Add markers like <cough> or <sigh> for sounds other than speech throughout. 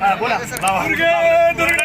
बोला बोला. हा, दुर्गे दुर्गे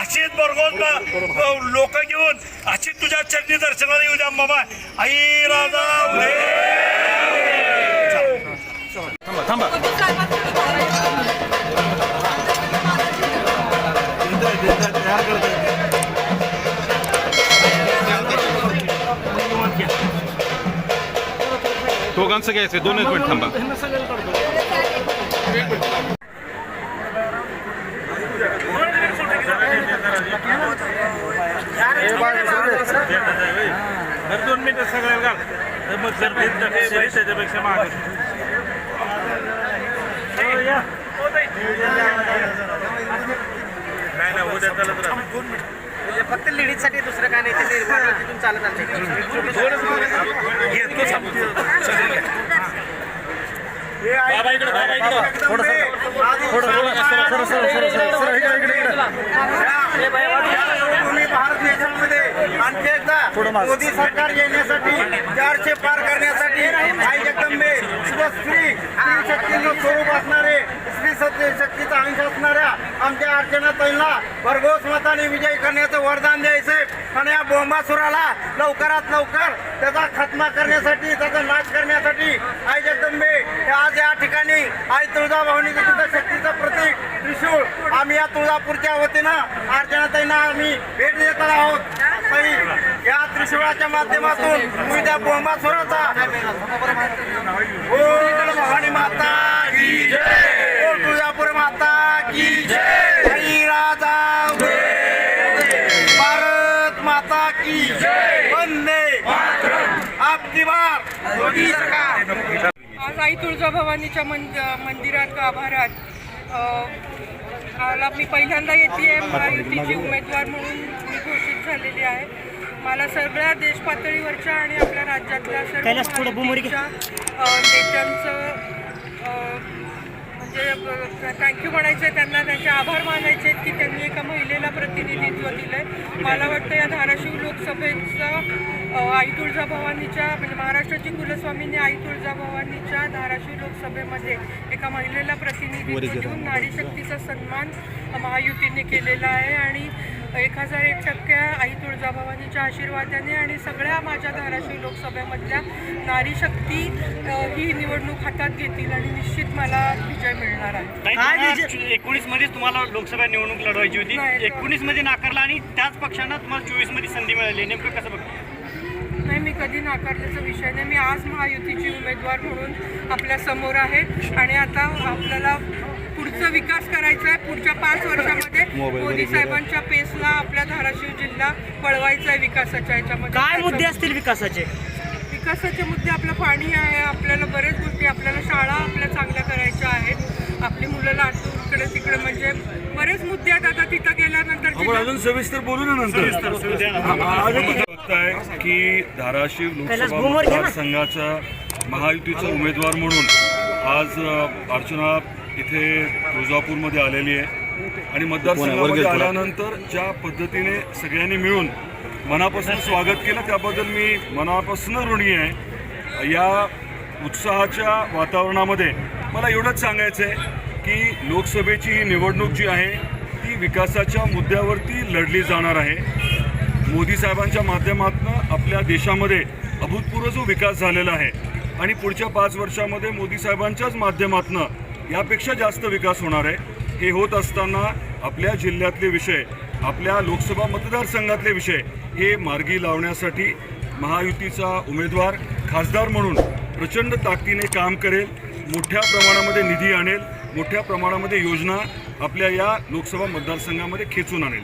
अशीच भरघोस लोक घेऊन अशीच तुझ्या चरणी दर्शनाला येऊ द्या मामा. आई राधा थांबा दोघांचं घ्यायचं दोनच मिनिट थांबा. घाल मग जर त्याच्यापेक्षा माग नाही ना उद्या चालत फक्त लेडीजसाठी दुसरं काय नाही ते तिथून चालत बाबा इकडे बाबा इकडे थोडं थोडं थोडं तुम्ही भारत देशामध्ये आणखी एकदा मोदी सरकार येण्यासाठी चारशे पार करण्यासाठी आई जगदंबे शुभश्री स्त्री शक्तीचं स्वरूप असणारे स्त्री शक्तीचा अंश असणाऱ्या आमच्या अर्चनाताईंना भरघोस मताने विजय करण्याचं वरदान द्यायचे आणि या बोंबासुराला लवकरात लवकर त्याचा खात्मा करण्यासाठी त्याचा नाश करण्यासाठी आई जगदंबे आज या ठिकाणी आई तुळजाभवानीचं सुद्धा शक्तीचं प्रतीक त्रिशूळ आम्ही या तुळजापूरच्या वतीनं अर्चनाताईंना आम्ही भेट देत आहोत. या त्रिशूळाच्या माध्यमातून उद्या त्या बोंबासुराचा. बोल भवानी माता की जय! माता की जय। हरी राजा भारत माता की जय। वंदे आपकी बार। मोदी सरकार। आज आई तुळजाभवानीच्या मंद मंदिरात अ, मला मी पहिल्यांदा येते महायुतीची उमेदवार म्हणून मी घोषित झालेली आहे. मला सगळ्या देश पातळीवरच्या आणि आपल्या राज्यातल्या सर्व नेत्यांचं म्हणजे थँक्यू म्हणायचं त्यांना त्यांचे आभार मानायचे आहेत की त्यांनी एका महिलेला प्रतिनिधित्व दिलं आहे मला वाटतं या धाराशिव लोकसभेचं आई तुळजाभवानीच्या म्हणजे महाराष्ट्राची कुलस्वामीने आई तुळजाभवानीच्या धाराशिव लोकसभेमध्ये एका महिलेला प्रतिनिधित्व देऊन नारी शक्तीचा सन्मान महायुतीने केलेला आहे. आणि एक हजार एक टक्के आई तुळजाभवानीच्या आशीर्वादाने आणि सगळ्या माझ्या धाराशिव लोकसभेमधल्या नारी शक्ती ही निवडणूक हातात घेतील आणि निश्चित मला विजय मिळणार आहे. एकोणीस मध्येच तुम्हाला लोकसभा निवडणूक लढवायची होती. एकोणीसमध्ये नाकारला आणि त्याच पक्षांना तुम्हाला चोवीसमध्ये संधी मिळाली. नेमकं कसं बघ? नाही मी कधी नाकारल्याचा विषय नाही. मी आज महायुतीची उमेदवार म्हणून आपल्यासमोर आहे. आणि आता आपल्याला पुढचा विकास करायचा आहे पुढच्या पाच वर्षामध्ये. <laughs> मोदी साहेबांच्या पेसला आपल्या धाराशिव जिल्हा पळवायचा आहे विकासाच्या याच्यामध्ये. काय मुद्दे असतील विकासाचे? विकासाचे मुद्दे आपलं पाणी आहे आपल्याला बरेच गोष्टी आपल्याला शाळा आपल्या चांगल्या करायच्या आहेत. आपली मुलं लाटून इकडे तिकडे म्हणजे बरेच मुद्दे आहेत. आता तिथं गेल्यानंतर अजून सविस्तर बोलू ना नंतर? की धाराशिव लोकसभा मतदारसंघाचा महायुतीचा उमेदवार म्हणून आज अर्चना इथे तुळजापूरमध्ये आलेली आहे. आणि मतदारसंघामध्ये आल्यानंतर ज्या पद्धतीने सगळ्यांनी मिळून मनापासून स्वागत केलं त्याबद्दल मी मनापासून ऋणी आहे. या उत्साहाच्या वातावरणामध्ये मला एवढंच सांगायचं आहे की लोकसभेची ही निवडणूक जी आहे ती विकासाच्या मुद्द्यावरती लढली जाणार आहे. मोदी साहेबांच्या माध्यमातून आपल्या देशामध्ये अभूतपूर्व जो विकास झालेला आहे आणि पुढच्या पाच वर्षामध्ये मोदी साहेबांच्याच माध्यमातून यापेक्षा जास्त विकास होणार आहे. हे होत असताना आपल्या जिल्ह्यातले विषय आपल्या लोकसभा मतदारसंघातले विषय हे मार्गी लावण्यासाठी महायुतीचा उमेदवार खासदार म्हणून प्रचंड ताकदीने काम करेल मोठ्या प्रमाणामध्ये निधी आणेल मोठ्या प्रमाणामध्ये योजना आपल्या या लोकसभा मतदारसंघामध्ये खेचून आणेल.